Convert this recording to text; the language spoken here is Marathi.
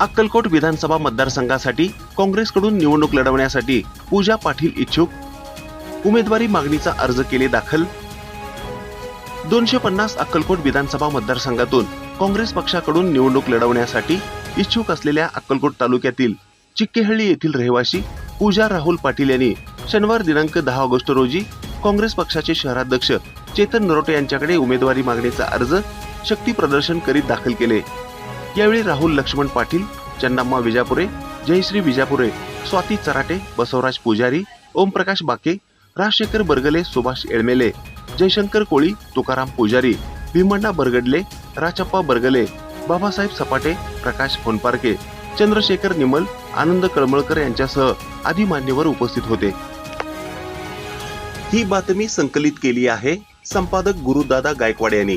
अक्कलकोट विधानसभा मतदारसंघासाठी काँग्रेसकडून निवडणूक लढवण्यासाठी पूजा पाटील इच्छुक. उमेदवारी मागणीचा अर्ज केले दाखल. दोनशे पन्नास अक्कलकोट विधानसभा मतदारसंघातून काँग्रेस पक्षाकडून निवडणूक लढवण्यासाठी इच्छुक असलेल्या अक्कलकोट तालुक्यातील चिक्केहळ्ळी येथील रहिवासी पूजा राहुल पाटील यांनी शनिवार दिनांक दहा ऑगस्ट रोजी काँग्रेस पक्षाचे शहराध्यक्ष चेतन नरोटे यांच्याकडे उमेदवारी मागणीचा अर्ज शक्ती प्रदर्शन करीत दाखल केले. यावेळी राहुल लक्ष्मण पाटील चंदाम्मा विजापुरे जयश्री विजापुरे स्वाती चराटे बसवराज पुजारी ओमप्रकाश बाके राजशेखर बरगले सुभाष एळमेले जयशंकर कोळी तुकाराम पुजारी भीमण्णा बरगडले राचप्पा बरगले बाबासाहेब सपाटे प्रकाश फोनपारके चंद्रशेखर निमल आनंद कळमळकर यांच्यासह आदी मान्यवर उपस्थित होते. ही बातमी संकलित केली आहे संपादक गुरुदादा गायकवाड यांनी.